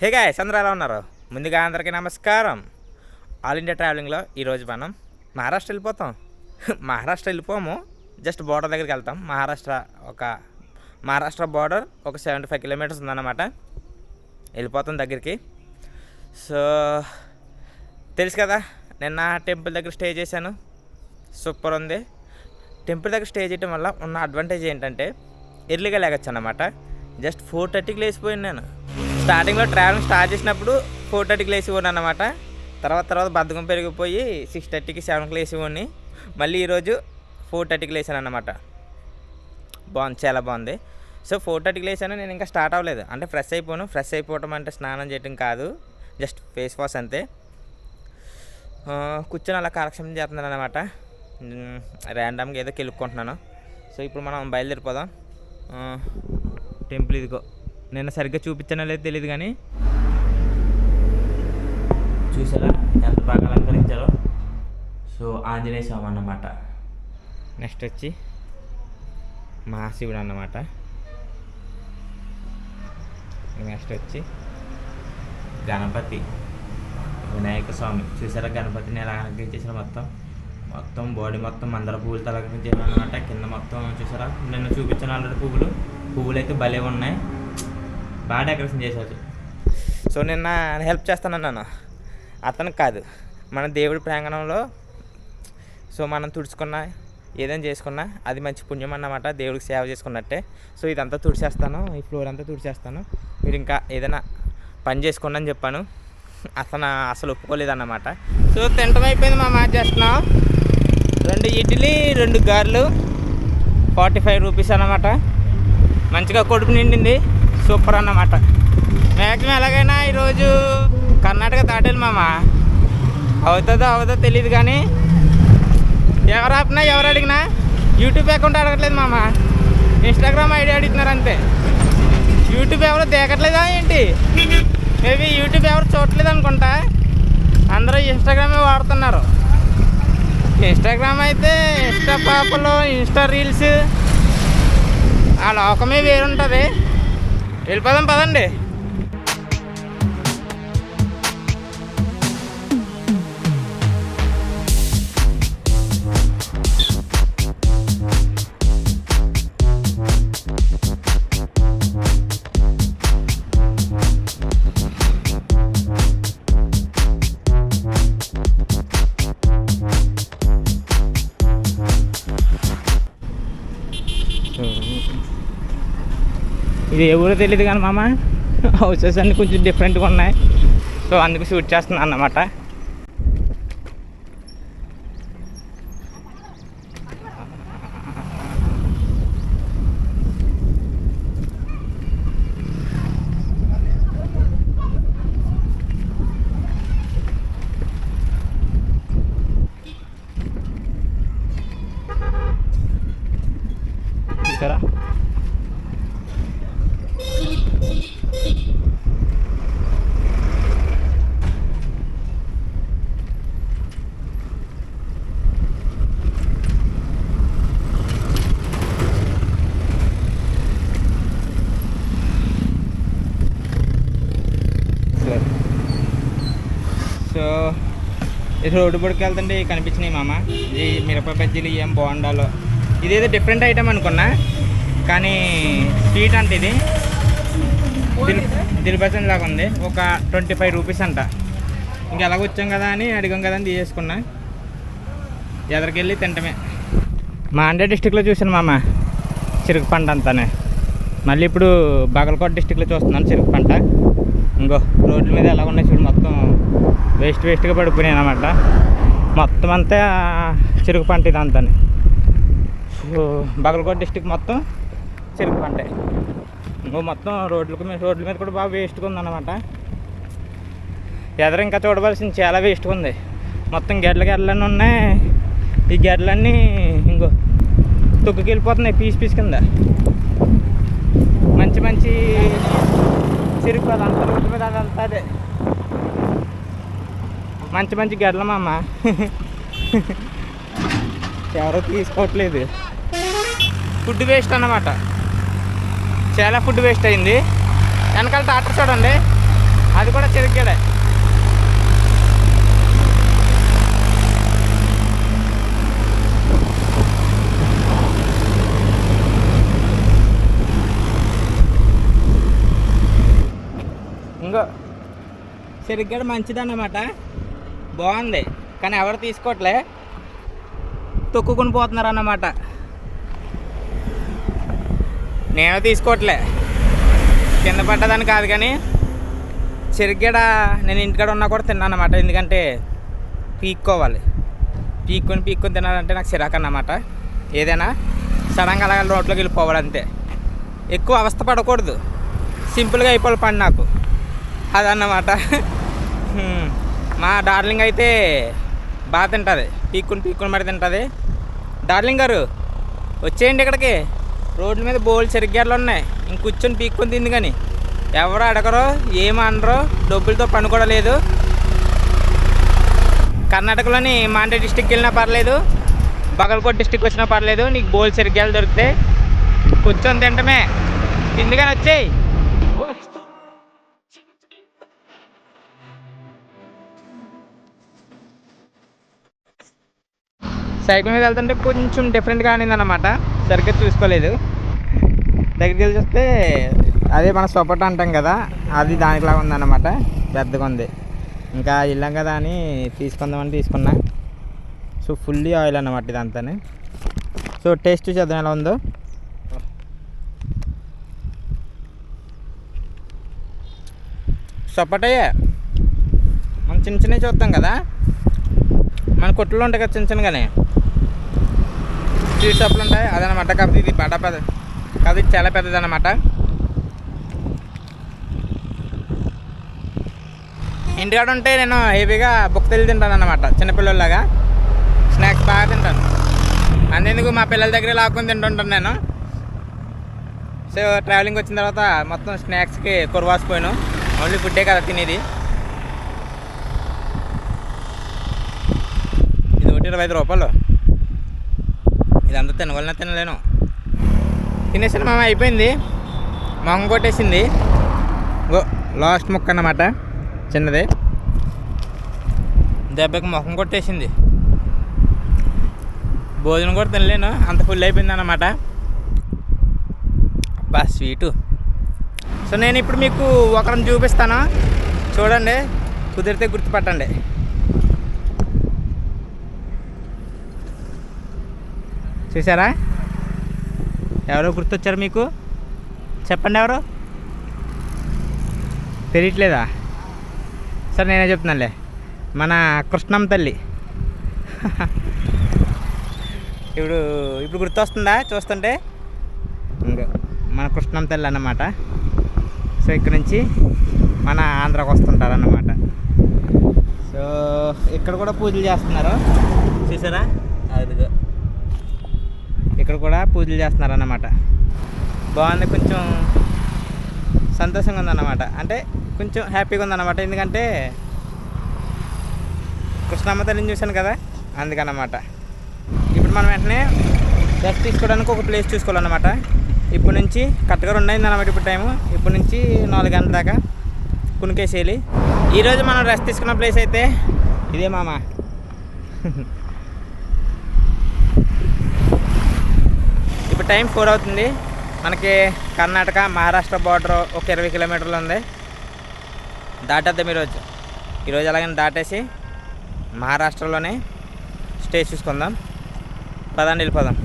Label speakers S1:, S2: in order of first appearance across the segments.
S1: Hey guys అందరూ ఎలా ఉన్నారు? ముందుగా అందరికీ నమస్కారం. ఆల్ ఇండియా ట్రావెలింగ్లో ఈరోజు మనం మహారాష్ట్ర వెళ్ళిపోతాం. మహారాష్ట్ర వెళ్ళిపోము జస్ట్ బోర్డర్ దగ్గరికి వెళ్తాం. మహారాష్ట్ర ఒక మహారాష్ట్ర బోర్డర్ ఒక సెవెంటీ ఫైవ్ కిలోమీటర్స్ ఉందన్నమాట. వెళ్ళిపోతాం దగ్గరికి. సో తెలుసు కదా నిన్న టెంపుల్ దగ్గర స్టే చేశాను. సూపర్ ఉంది. టెంపుల్ దగ్గర స్టే చేయడం వల్ల ఉన్న అడ్వాంటేజ్ ఏంటంటే ఎర్లీగా లేగచ్చు అన్నమాట జస్ట్ ఫోర్ థర్టీకి లేచిపోయాను నేను. స్టార్టింగ్లో ట్రావెలింగ్ స్టార్ట్ చేసినప్పుడు ఫోర్ థర్టీకి లేచిపోయాను అనమాట తర్వాత తర్వాత బద్ధకం పెరిగిపోయి సిక్స్ థర్టీకి సెవెన్కి లేచిపోయి మళ్ళీ ఈరోజు ఫోర్ థర్టీకి లేచాను అనమాట బాగుంది చాలా బాగుంది. సో ఫోర్ థర్టీకి లేచాను నేను ఇంకా స్టార్ట్ అవ్వలేదు. అంటే ఫ్రెష్ అయిపోను ఫ్రెష్ అయిపోవటం అంటే స్నానం చేయటం కాదు. జస్ట్ ఫేస్ వాష్ అంతే. కూర్చొని అలా కాలక్షేపం చేస్తున్నాను అనమాట ర్యాండమ్గా ఏదో కెలుక్కుంటున్నాను. సో ఇప్పుడు మనం బయలుదేరిపోదాం. టెంపుల్ ఇదిగో. నిన్న సరిగ్గా చూపించానో లేదో తెలియదు కానీ. చూసారా? ఎంత బాగా అలంకరించారో? సో ఆంజనేయ స్వామి అన్నమాట. నెక్స్ట్ వచ్చి మహాశివుడు అన్నమాట. నెక్స్ట్ వచ్చి గణపతి వినాయక స్వామి. చూసారా గణపతిని ఎలా అలంకరించేసిన మొత్తం? మొత్తం బాడీ మొత్తం మందర పువ్వులతో అలంకరించాను అనమాట కింద మొత్తం చూసారా? నిన్న చూపించాను ఆల్రెడీ పువ్వులు. పువ్వులు అయితే భలే ఉన్నాయి. బాగా డెకరేషన్ చేశారు సో నిన్న హెల్ప్ చేస్తానన్నాను అతనికి కాదు. మన దేవుడి ప్రాంగణంలో సో మనం తుడుచుకున్న ఏదైనా చేసుకున్నా అది మంచి పుణ్యం అన్నమాట. దేవుడికి సేవ చేసుకున్నట్టే. సో ఇదంతా తుడిచేస్తాను. ఈ ఫ్లోర్ అంతా తుడిచేస్తాను. మీరు ఇంకా ఏదైనా పని చేసుకోండి అని చెప్పాను. అతను అసలు ఒప్పుకోలేదన్నమాట. సో తింటం అయిపోయింది మా మాట చేస్తున్నాం. రెండు ఇడ్లీ రెండు గారెలు ఫార్టీ ఫైవ్ రూపీస్ అన్నమాట. మంచిగా కొడుకు నిండింది. సూపర్ అన్నమాట. మ్యాక్సిమం ఎలాగైనా ఈరోజు కర్ణాటక దాటాలి మామ. అవుతుందో అవుతుందో తెలియదు కానీ ఎవరు ఆపినా ఎవరు అడిగినా యూట్యూబ్ అకౌంట్ అడగట్లేదు మామ. ఇన్స్టాగ్రామ్ ఐడి అడుగుతున్నారు అంతే. యూట్యూబ్ ఎవరు దేకట్లేదా ఏంటి? మేబీ యూట్యూబ్ ఎవరు చూడట్లేదు అనుకుంటా. అందరూ ఇన్స్టాగ్రామే వాడుతున్నారు. ఇన్స్టాగ్రామ్ అయితే ఇన్స్టా పాపలు ఇన్స్టా రీల్స్ ఆ లోకమే వేరుంటుంది. వెళ్ళిపోదాం పదండి ఇది ఎవరో తెలియదు కానీ మామ. హౌసెస్ అన్నీ కొంచెం డిఫరెంట్గా ఉన్నాయి. సో అందుకు షూట్ చేస్తున్నాను అన్నమాట చూసారా సరే సో ఇది రోడ్డు బొడుకు వెళ్తుంటే కనిపించినాయి మామ. ఇది మిరప బజ్జీలు ఏం బాగుండాలో. ఇదేదో డిఫరెంట్ ఐటమ్ అనుకున్నా కానీ స్వీట్ అంటే ఇది. దిల్ దిల్బసన్ లాగా ఉంది. ఒక ట్వంటీ ఫైవ్ రూపీస్ అంట. ఇంక ఎలాగ వచ్చాం కదా అని అడిగాం కదా అని తీసేసుకున్నా. ఎదరికెళ్ళి తింటమే. మాండ్య డిస్టిక్లో చూసాను మామ. చెరుకు పంట అంతానే. మళ్ళీ ఇప్పుడు బాగలకోట డిస్టిక్లో చూస్తున్నాను చెరుకు పంట. ఇంకో రోడ్ల మీద ఎలా ఉన్నాయి చూడు మొత్తం వేస్ట్ వేస్ట్గా పడిపోయినాయి అనమాట మొత్తం అంతా చెరుకు పంట ఇదంతా సో బాగలకోట డిస్టిక్ మొత్తం చెరుకు పంటే. ఇంకో మొత్తం రోడ్లకు మీద రోడ్ల మీద కూడా బాగా వేస్ట్గా ఉందన్నమాట. ఎదర ఇంకా చూడవలసింది చాలా వేస్ట్గా ఉంది. మొత్తం గెడ్ల గెడ్లన్నీ ఉన్నాయి. ఈ గెడ్లన్నీ ఇంకో తొక్కుకెళ్ళిపోతున్నాయి పీస్ పీస్ కింద. మంచి మంచి అది అదంతా రోడ్డు మీద అదంతా అదే. మంచి మంచి గెడ్ల మామ ఎవరో తీసుకోవట్లేదు. ఫుడ్ వేస్ట్ అన్నమాట. చాలా ఫుడ్ వేస్ట్ అయింది. వెనకాల ట్రాక్టర్ చూడండి. అది కూడా చెరుగ్గాడే ఇంకో చెరుగ్గడ మంచిదన్నమాట. బాగుంది. కానీ ఎవరు తీసుకోవట్లే తొక్కుకుని పోతున్నారు అన్నమాట నేను తీసుకోవట్లే కింద పడ్డదని కాదు కానీ చెరుగ్గడ నేను ఇంటికాడ ఉన్నా కూడా తిన్నాను ఎందుకంటే పీక్కోవాలి. పీక్కొని పీక్కొని తినాలంటే నాకు చిరాకు అన్నమాట. ఏదైనా సడన్గా అలాగే రోడ్లోకి వెళ్ళిపోవాలి అంతే. ఎక్కువ అవస్థ పడకూడదు. సింపుల్గా అయిపోవాలి పని నాకు. అదన్నమాట. మా డార్లింగ్ అయితే బాగా తింటుంది. పీక్కుని పీక్కుని మరి తింటుంది. డార్లింగ్ గారు వచ్చేయండి ఇక్కడికి. రోడ్ల మీద బోల్ చెరిగ్గారులు ఉన్నాయి. ఇంక కూర్చొని పీక్కుని తింది కానీ ఎవరు అడగరు ఏమనరు డబ్బులతో పని కూడా లేదు. కర్ణాటకలోని మాండే డిస్టిక్ వెళ్ళినా పర్లేదు. బగల్కోట్ డిస్టిక్ వచ్చినా పర్లేదు. నీకు బోల్ చెరిగ్గాలు దొరికితే కూర్చొని తింటమే. తిందిగాని వచ్చేయి. సైకిల్ మీద వెళ్తుంటే కొంచెం డిఫరెంట్గా అనిందన్నమాట. సరిగ్గా చూసుకోలేదు. దగ్గరికి వెళ్ళి చూస్తే అదే మన సొపట అంటాం కదా అది దానికిలా ఉందన్నమాట. పెద్దగా ఉంది. ఇంకా వెళ్ళాం కదా అని తీసుకుందామని తీసుకున్నా. సో ఫుల్లీ ఆయిల్ అన్నమాట ఇదంతా సో టేస్ట్ చూద్దాం ఎలా ఉందో. సొప్పటయ్యే మనం చిన్న చిన్నవి చూస్తాం కదా. మన కొట్టులో ఉంటాయి కదా చిన్న చిన్నగానే. స్ట్రీట్ షాప్లు ఉంటాయి అదనమాట కాకపోతే ఇది బడా పెద్ద కాదు ఇది చాలా పెద్దది అనమాట ఇంటికాడ ఉంటే నేను హెవీగా తెలి తింటాను అనమాట చిన్నపిల్లలాగా స్నాక్స్ బాగా తింటాను. అంతేందుకు మా పిల్లల దగ్గర లాక్కొని తింటుంటాను నేను? సో ట్రావెలింగ్ వచ్చిన తర్వాత మొత్తం స్నాక్స్కి కురవాసిపోయాను ఓన్లీ ఫుడ్డే కదా తినేది ఇది ఒకటి ఇరవై ఐదు రూపాయలు. ఇదంతా తినవలన తినలేను. తినేసిన మేము అయిపోయింది. మొహం కొట్టేసింది. గో లాస్ట్ ముక్క అన్నమాట. చిన్నది. దెబ్బకి ముఖం కొట్టేసింది. భోజనం కూడా తినలేను. అంత ఫుల్ అయిపోయింది అన్నమాట. బా స్వీటు. సో నేను ఇప్పుడు మీకు ఒకరిని చూపిస్తాను. చూడండి. కుదిరితే గుర్తుపట్టండి. చూసారా ఎవరో గుర్తొచ్చారు మీకు? చెప్పండి ఎవరు? తెలియట్లేదా? సరే నేనే చెప్తున్నానులే. మన కృష్ణం తల్లి. ఇప్పుడు ఇప్పుడు గుర్తొస్తుందా చూస్తుంటే? ఇంకో మన కృష్ణం తల్లి అన్నమాట. సో ఇక్కడ నుంచి మన ఆంధ్రాకి వస్తుంటారు అన్నమాట సో ఇక్కడ కూడా పూజలు చేస్తున్నారు. చూసారా అదిగో ఇక్కడ కూడా పూజలు చేస్తున్నారన్నమాట. బాగుంది కొంచెం సంతోషంగా ఉందన్నమాట అంటే కొంచెం హ్యాపీగా ఉందన్నమాట ఎందుకంటే కృష్ణమ్మ తల్లిని చూశాను కదా అందుకన్నమాట. ఇప్పుడు మనం వెంటనే రెస్ట్ తీసుకోవడానికి ఒక ప్లేస్ చూసుకోవాలన్నమాట. ఇప్పటి నుంచి కరెక్ట్గా రెండు అనమాట ఇప్పుడు టైము. ఇప్పటి నుంచి నాలుగు గంటల దాకా కునికేసేయాలి. ఈరోజు మనం రెస్ట్ తీసుకున్న ప్లేస్ అయితే ఇదే మామ. ఇప్పుడు టైం ఫోర్ అవుతుంది. మనకి కర్ణాటక మహారాష్ట్ర బార్డర్ ఒక ఇరవై కిలోమీటర్లు ఉంది. దాటేద్దాం ఈరోజు ఈరోజు అలాగని దాటేసి మహారాష్ట్రలోనే స్టే చూసుకుందాం. పదండి వెళ్ళిపోదాం.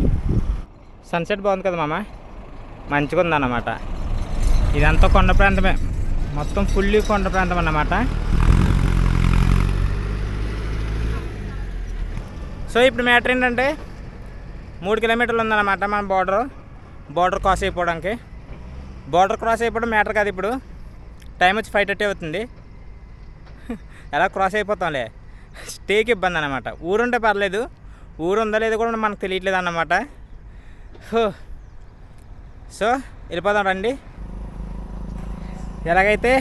S1: సన్సెట్ బాగుంది కదా మామ? మంచిగా ఉందన్నమాట. ఇదంతా కొండ ప్రాంతమే. మొత్తం ఫుల్లీ కొండ ప్రాంతం అన్నమాట. సో ఇప్పుడు మ్యాటర్ ఏంటంటే మూడు కిలోమీటర్లు ఉందన్నమాట మన బార్డర్ బార్డర్ క్రాస్ అయిపోవడానికి. బార్డర్ క్రాస్ అయిపోవడం మ్యాటర్ కాదు ఇప్పుడు. టైం వచ్చి ఫైవ్ థర్టీ అవుతుంది. ఎలా క్రాస్ అయిపోతాంలే? స్టేకి ఇబ్బంది అనమాట ఊరుంటే పర్లేదు. ఊరు ఉందా లేదో కూడా మనకు తెలియట్లేదు అన్నమాట. హో. సో వెళ్ళిపోదాం రండి. ఎలాగైతే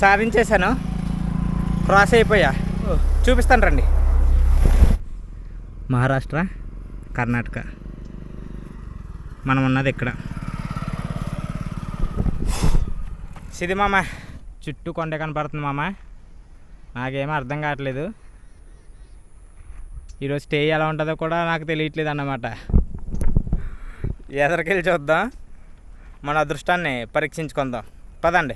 S1: సాధించేశాను క్రాస్ అయిపోయా. ఓ, చూపిస్తాను రండి. మహారాష్ట్ర. కర్ణాటక. మనం ఉన్నది ఇక్కడ. సిది మామ చుట్టూ కొండ కనపడుతుంది మామ. నాకేమీ అర్థం కావట్లేదు. ఈరోజు స్టే ఎలా ఉంటుందో కూడా నాకు తెలియట్లేదు అన్నమాట. ఎదరికెళ్ళి చూద్దాం. మన అదృష్టాన్ని పరీక్షించుకుందాం. పదండి.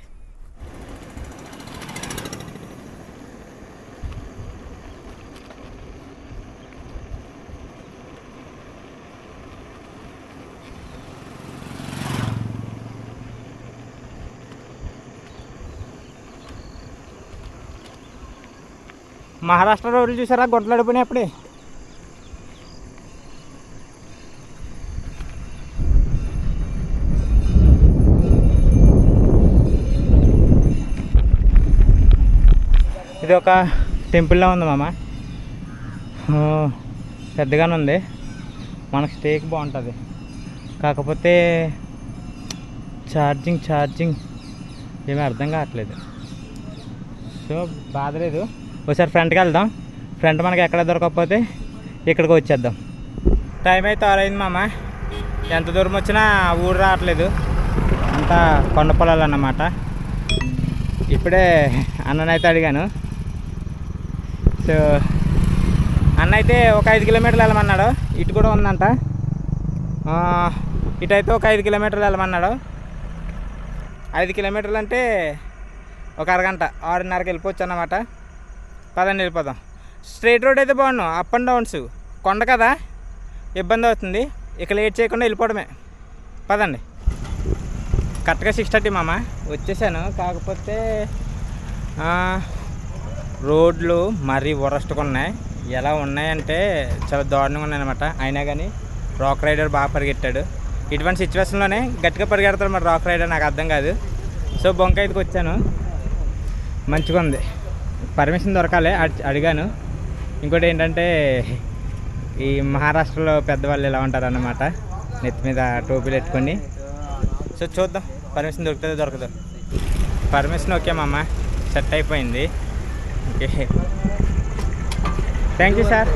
S1: మహారాష్ట్ర రోడ్లు చూసారా? గొడ్లు అప్పుడే. ఇది ఒక టెంపుల్లా ఉంది మామ. పెద్దగానే ఉంది. మనకు స్టేకి బాగుంటుంది. కాకపోతే ఛార్జింగ్ ఛార్జింగ్ ఏమీ అర్థం కావట్లేదు. సో బాధ లేదు ఒకసారి ఫ్రంట్కి వెళ్దాం. ఫ్రంట్ మనకి ఎక్కడ దొరకకపోతే ఇక్కడికి వచ్చేద్దాం. టైం అయితే ఆరైంది మామ. ఎంత దూరం వచ్చినా ఊరు రావట్లేదు. అంతా కొండ పొలాలు అన్నమాట. ఇప్పుడే అన్ననైతే అడిగాను. సో అన్న అయితే ఒక ఐదు కిలోమీటర్లు వెళ్ళమన్నాడు. ఇటు కూడా ఉందంట. ఇటైతే ఒక ఐదు కిలోమీటర్లు వెళ్ళమన్నాడు. ఐదు కిలోమీటర్లు అంటే ఒక అరగంట ఆరున్నరకి వెళ్ళిపోవచ్చు అన్నమాట. పదండి వెళ్ళిపోదాం స్ట్రైట్ రోడ్ అయితే బాగున్నాం అప్ అండ్ డౌన్స్ కొండ కదా? ఇబ్బంది అవుతుంది. ఇక లేట్ చేయకుండా వెళ్ళిపోవడమే. పదండి. కరెక్ట్గా సిక్స్ థర్టీ మామ. వచ్చేసాను. కాకపోతే రోడ్లు మరీ వరస్ట్గా ఉన్నాయి. ఎలా ఉన్నాయంటే చాలా దారుణంగా ఉన్నాయన్నమాట. అయినా కానీ రాక్ రైడర్ బాగా పరిగెట్టాడు. ఇటువంటి సిచ్యువేషన్లోనే గట్టిగా పరిగెడతాడు మరి రాక్ రైడర్ నాకు అర్థం కాదు. సో బొంకాయికి వచ్చాను. మంచిగా ఉంది పర్మిషన్ దొరకాలి అడి- అడిగాను. ఇంకోటి ఏంటంటే ఈ మహారాష్ట్రలో పెద్దవాళ్ళు ఎలా ఉంటారు అన్నమాట నెత్తి మీద టోపీలు పెట్టుకొని సో చూద్దాం పర్మిషన్ దొరుకుతుందో దొరకదు. పర్మిషన్ ఓకే మామ సెట్ అయిపోయింది. ఓకే. Thank you sir.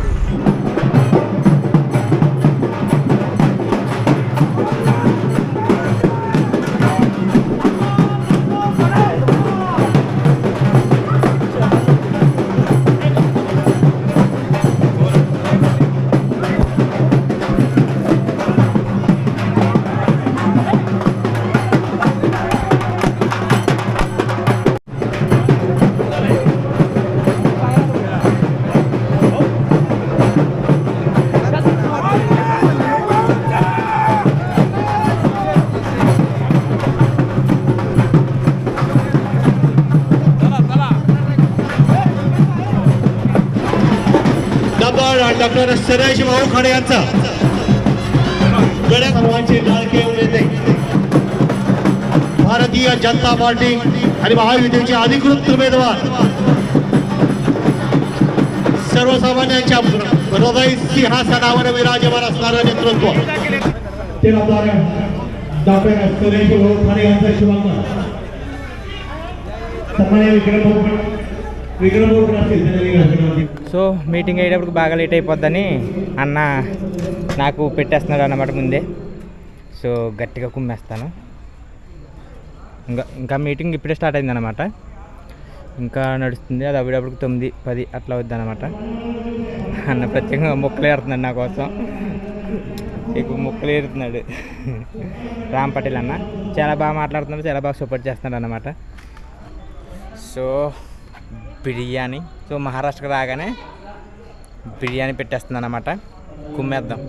S2: डब्बा सदाशिव भाऊ खाडे यांचा. गड्या सर्वांचे लाडके भारतीय जनता पार्टी आणि महायुतीचे अधिकृत उमेदवार. सर्वसामान्यांच्या हृदय सिंहासनावर विराजमान असणारं नेतृत्व. ते यांचा सन्मान्य विक्रम विक्रम असतील
S1: సో మీటింగ్ అయ్యేటప్పుడు బాగా లేట్ అయిపోద్దని అన్న నాకు పెట్టేస్తున్నాడు అన్నమాట ముందే. సో గట్టిగా కుమ్మేస్తాను. ఇంకా ఇంకా మీటింగ్ ఇప్పుడే స్టార్ట్ అయింది అనమాట ఇంకా నడుస్తుంది అది అప్పుడప్పుడు తొమ్మిది పది అట్లా అవుద్ది అనమాట అన్న ప్రత్యేకంగా మొక్కలు ఏరుతున్నాడు నా కోసం. ఎక్కువ మొక్కలు ఏరుతున్నాడు రామ్ పటేల్ అన్న. చాలా బాగా మాట్లాడుతున్నాడు చాలా బాగా సపోర్ట్ చేస్తున్నాడు అనమాట సో బిర్యానీ సో మహారాష్ట్రకి రాగానే బిర్యానీ పెట్టేస్తుంది అనమాట కుమ్మేద్దాం.